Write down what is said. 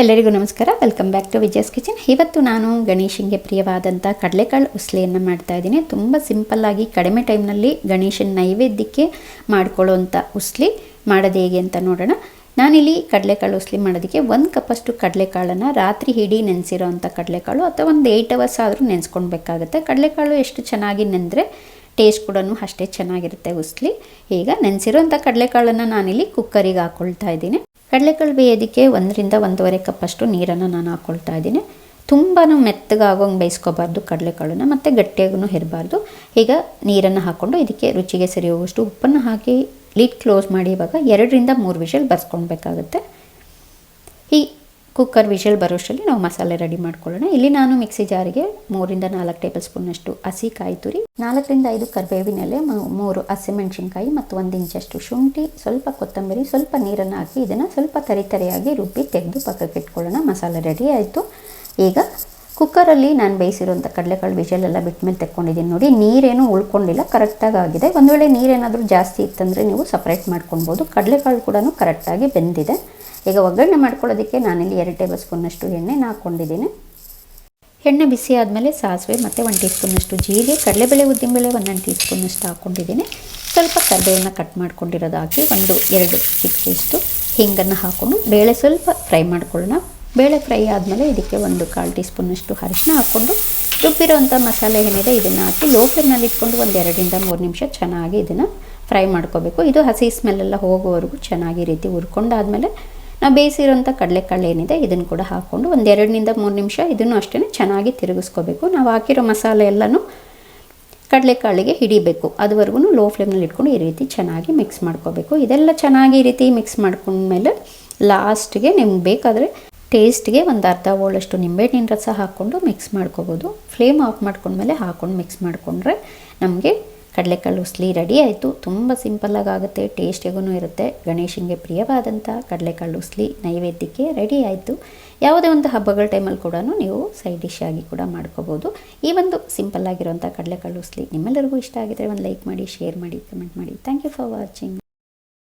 ಎಲ್ಲರಿಗೂ ನಮಸ್ಕಾರ. Welcome back to Vijaya's kitchen ಇವತ್ತು ನಾನು ಗಣೇಶನಿಗೆ ಪ್ರಿಯವಾದಂಥ ಕಡಲೆಕಾಳು ಉಸ್ಲೆಯನ್ನು ಮಾಡ್ತಾ ಇದ್ದೀನಿ. ತುಂಬ ಸಿಂಪಲ್ಲಾಗಿ ಕಡಿಮೆ ಟೈಮ್ನಲ್ಲಿ ಗಣೇಶನ ನೈವೇದ್ಯಕ್ಕೆ ಮಾಡ್ಕೊಳ್ಳೋವಂಥ ಉಸ್ಲಿ ಮಾಡೋದು ಹೇಗೆ ಅಂತ ನೋಡೋಣ. ನಾನಿಲ್ಲಿ ಕಡಲೆಕಾಳು ಉಸ್ಲಿ ಮಾಡೋದಕ್ಕೆ ಒಂದು ಕಪ್ಪಷ್ಟು ಕಡಲೆಕಾಳನ್ನು ರಾತ್ರಿ ಹಿಡಿ ನೆನೆಸಿರೋ ಅಂಥ ಕಡಲೆಕಾಳು ಅಥವಾ ಒಂದು ಏಯ್ಟ್ ಅವರ್ಸ್ ಆದರೂ ನೆನೆಸ್ಕೊಳ್ಬೇಕಾಗುತ್ತೆ ಕಡಲೆಕಾಳು ಎಷ್ಟು ಚೆನ್ನಾಗಿ ನೆಂದರೆ ಟೇಸ್ಟ್ ಕೂಡ ಅಷ್ಟೇ ಚೆನ್ನಾಗಿರುತ್ತೆ ಉಸ್ಲಿ. ಈಗ ನೆನೆಸಿರೋಂಥ ಕಡಲೆಕಾಳನ್ನು ನಾನಿಲ್ಲಿ ಕುಕ್ಕರಿಗೆ ಹಾಕ್ಕೊಳ್ತಾ ಇದ್ದೀನಿ. ಕಡಲೆಕಾಳು ಬೇಯೋದಕ್ಕೆ ಒಂದರಿಂದ ಒಂದೂವರೆ ಕಪ್ಪಷ್ಟು ನೀರನ್ನು ನಾನು ಹಾಕ್ಕೊಳ್ತಾ ಇದ್ದೀನಿ. ತುಂಬಾ ಮೆತ್ತಗಾಗೋಂಗೆ ಬೇಯಿಸ್ಕೋಬಾರ್ದು ಕಡಲೆಕಾಳನ್ನು, ಮತ್ತು ಗಟ್ಟಿಯಾಗೂ ಇರಬಾರ್ದು. ಈಗ ನೀರನ್ನು ಹಾಕ್ಕೊಂಡು ಇದಕ್ಕೆ ರುಚಿಗೆ ಸರಿ ಹೋಗುವಷ್ಟು ಉಪ್ಪನ್ನು ಹಾಕಿ ಲಿಡ್ ಕ್ಲೋಸ್ ಮಾಡಿ ಇವಾಗ ಎರಡರಿಂದ ಮೂರು ವಿಷಲ್ ಬರ್ಸ್ಕೊಳ್ಬೇಕಾಗುತ್ತೆ. ಕುಕ್ಕರ್ ವಿಷಲ್ ಬರೋಷ್ಟರಲ್ಲಿ ನಾವು ಮಸಾಲೆ ರೆಡಿ ಮಾಡ್ಕೊಳ್ಳೋಣ. ಇಲ್ಲಿ ನಾನು ಮಿಕ್ಸಿ ಜಾರಿಗೆ ಮೂರಿಂದ ನಾಲ್ಕು ಟೇಬಲ್ ಸ್ಪೂನಷ್ಟು ಹಸಿ ಕಾಯಿ ತುರಿ, ನಾಲ್ಕರಿಂದ ಐದು ಕರಿಬೇವಿನ ಎಲೆ, ಮೂ- ಮೂರು ಹಸಿಮೆಣಸಿನ್ಕಾಯಿ ಮತ್ತು ಒಂದು ಇಂಚಷ್ಟು ಶುಂಠಿ, ಸ್ವಲ್ಪ ಕೊತ್ತಂಬರಿ, ಸ್ವಲ್ಪ ನೀರನ್ನು ಹಾಕಿ ಇದನ್ನು ಸ್ವಲ್ಪ ತರಿತರಿಯಾಗಿ ರುಬ್ಬಿ ತೆಗೆದು ಪಕ್ಕಕ್ಕೆ ಇಟ್ಕೊಳ್ಳೋಣ. ಮಸಾಲೆ ರೆಡಿ ಆಯಿತು. ಈಗ ಕುಕ್ಕರಲ್ಲಿ ನಾನು ಬೇಯಿಸಿರುವಂಥ ಕಡಲೆಕಾಳು ವಿಷಲೆಲ್ಲ ಬಿಟ್ಮೇಲೆ ತೆಕ್ಕೊಂಡಿದ್ದೀನಿ ನೋಡಿ. ನೀರೇನು ಉಳ್ಕೊಂಡಿಲ್ಲ ಕರೆಕ್ಟಾಗಿ ಆಗಿದೆ. ಒಂದು ವೇಳೆ ನೀರೇನಾದರೂ ಜಾಸ್ತಿ ಇತ್ತಂದರೆ ನೀವು ಸಪ್ರೇಟ್ ಮಾಡ್ಕೊಳ್ಬೋದು. ಕಡಲೆಕಾಳು ಕೂಡ ಕರೆಕ್ಟಾಗಿ ಬೆಂದಿದೆ. ಈಗ ಒಗ್ಗರಣೆ ಮಾಡ್ಕೊಳ್ಳೋದಕ್ಕೆ ನಾನಿಲ್ಲಿ ಎರಡು ಟೇಬಲ್ ಸ್ಪೂನಷ್ಟು ಎಣ್ಣೆನ ಹಾಕ್ಕೊಂಡಿದ್ದೀನಿ. ಎಣ್ಣೆ ಬಿಸಿ ಆದಮೇಲೆ ಸಾಸಿವೆ ಮತ್ತು ಒಂದು ಟೀ ಸ್ಪೂನಷ್ಟು ಜೀರಿಗೆ, ಕಡಲೆಬೇಳೆ, ಉದ್ದಿನಬೇಳೆ ಒಂದೊಂದು ಟೀ ಸ್ಪೂನಷ್ಟು ಹಾಕ್ಕೊಂಡಿದ್ದೀನಿ. ಸ್ವಲ್ಪ ಕರಿಬೇವನ್ನ ಕಟ್ ಮಾಡ್ಕೊಂಡಿರೋದು ಹಾಕಿ ಒಂದು ಎರಡು ಚಿಟಿಕೆಯಷ್ಟು ಹಿಂಗನ್ನು ಹಾಕ್ಕೊಂಡು ಬೇಳೆ ಸ್ವಲ್ಪ ಫ್ರೈ ಮಾಡ್ಕೊಳ್ಳೋಣ. ಬೇಳೆ ಫ್ರೈ ಆದಮೇಲೆ ಇದಕ್ಕೆ ಒಂದು ಕಾಲು ಟೀ ಸ್ಪೂನಷ್ಟು ಅರಿಶಿನ ಹಾಕ್ಕೊಂಡು ರುಬ್ಬಿರೋಂಥ ಮಸಾಲೆ ಏನಿದೆ ಇದನ್ನು ಹಾಕಿ ಲೋ ಫ್ಲೇಮ್ನಲ್ಲಿ ಇಟ್ಕೊಂಡು ಒಂದು ಎರಡರಿಂದ ಮೂರು ನಿಮಿಷ ಚೆನ್ನಾಗಿ ಇದನ್ನು ಫ್ರೈ ಮಾಡ್ಕೋಬೇಕು. ಇದು ಹಸಿ ಸ್ಮೆಲ್ಲೆಲ್ಲ ಹೋಗೋವರೆಗೂ ಚೆನ್ನಾಗಿ ರೀತಿ ಹುರ್ಕೊಂಡಾದ್ಮೇಲೆ ನಾವು ಬೇಯಿಸಿರೋಂಥ ಕಡಲೆಕಾಳು ಏನಿದೆ, ಇದನ್ನು ಕೂಡ ಹಾಕ್ಕೊಂಡು ಒಂದು ಎರಡರಿಂದ ಮೂರು ನಿಮಿಷ ಇದನ್ನು ಅಷ್ಟೇ ಚೆನ್ನಾಗಿ ತಿರುಗಿಸ್ಕೋಬೇಕು. ನಾವು ಹಾಕಿರೋ ಮಸಾಲೆ ಎಲ್ಲನೂ ಕಡಲೆಕಾಳಿಗೆ ಹಿಡಿಬೇಕು. ಅದುವರೆಗೂ ಲೋ ಫ್ಲೇಮ್ನಲ್ಲಿ ಇಟ್ಕೊಂಡು ಈ ರೀತಿ ಚೆನ್ನಾಗಿ ಮಿಕ್ಸ್ ಮಾಡ್ಕೋಬೇಕು. ಇದೆಲ್ಲ ಚೆನ್ನಾಗಿ ಈ ರೀತಿ ಮಿಕ್ಸ್ ಮಾಡ್ಕೊಂಡ್ಮೇಲೆ ಲಾಸ್ಟ್ಗೆ ನಿಮ್ಗೆ ಬೇಕಾದರೆ ಟೇಸ್ಟ್ಗೆ ಒಂದು ಅರ್ಧ ಹೋಳಷ್ಟು ನಿಂಬೆಹಣ್ಣಿನ ರಸ ಹಾಕ್ಕೊಂಡು ಮಿಕ್ಸ್ ಮಾಡ್ಕೋಬೋದು. ಫ್ಲೇಮ್ ಆಫ್ ಮಾಡ್ಕೊಂಡ್ಮೇಲೆ ಹಾಕ್ಕೊಂಡು ಮಿಕ್ಸ್ ಮಾಡಿಕೊಂಡ್ರೆ ನಮಗೆ ಕಡಲೆಕಾಳು ಉಸ್ಲಿ ರೆಡಿ ಆಯಿತು. ತುಂಬ ಸಿಂಪಲ್ಲಾಗಿ ಆಗುತ್ತೆ ಟೇಸ್ಟಿಗೂ ಇರುತ್ತೆ. ಗಣೇಶನಿಗೆ ಪ್ರಿಯವಾದಂಥ ಕಡಲೆಕಾಳು ಉಸ್ಲಿ ನೈವೇದ್ಯಕ್ಕೆ ರೆಡಿ ಆಯಿತು. ಯಾವುದೇ ಒಂದು ಹಬ್ಬಗಳ ಟೈಮಲ್ಲಿ ಕೂಡ ನೀವು ಸೈಡ್ ಡಿಶ್ ಆಗಿ ಕೂಡ ಮಾಡ್ಕೋಬೋದು. ಈ ಒಂದು ಸಿಂಪಲ್ ಆಗಿರುವಂಥ ಕಡಲೆಕಾಳು ಉಸ್ಲಿ ನಿಮ್ಮೆಲ್ಲರಿಗೂ ಇಷ್ಟ ಆಗಿದ್ರೆ ಒಂದು ಲೈಕ್ ಮಾಡಿ, ಶೇರ್ ಮಾಡಿ, ಕಮೆಂಟ್ ಮಾಡಿ. Thank you for watching